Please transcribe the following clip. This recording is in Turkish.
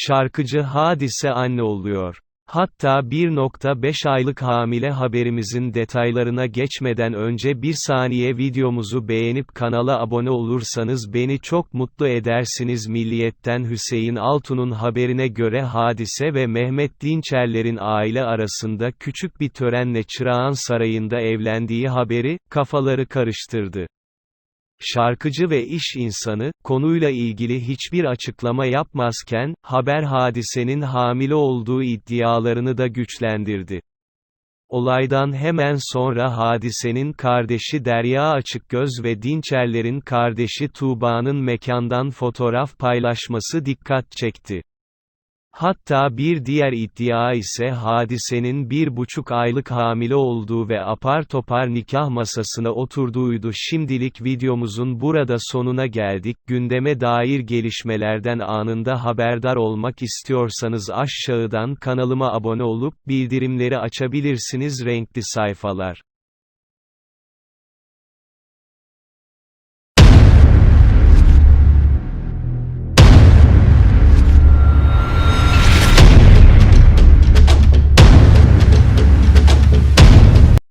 Şarkıcı Hadise anne oluyor. Hatta 1.5 aylık hamile haberimizin detaylarına geçmeden önce bir saniye videomuzu beğenip kanala abone olursanız beni çok mutlu edersiniz Milliyet'ten Hüseyin Altun'un haberine göre Hadise ve Mehmet Dinçerler'in aile arasında küçük bir törenle Çırağan Sarayı'nda evlendiği haberi, kafaları karıştırdı. Şarkıcı ve iş insanı, konuyla ilgili hiçbir açıklama yapmazken, haber hadisenin hamile olduğu iddialarını da güçlendirdi. Olaydan hemen sonra hadisenin kardeşi Derya Açıkgöz ve Dinçerler'in kardeşi Tuğba'nın mekandan fotoğraf paylaşması dikkat çekti. Hatta bir diğer iddia ise hadisenin bir buçuk aylık hamile olduğu ve apar topar nikah masasına oturduğuydu. Şimdilik videomuzun burada sonuna geldik. Gündeme dair gelişmelerden anında haberdar olmak istiyorsanız aşağıdan kanalıma abone olup bildirimleri açabilirsiniz renkli sayfalar.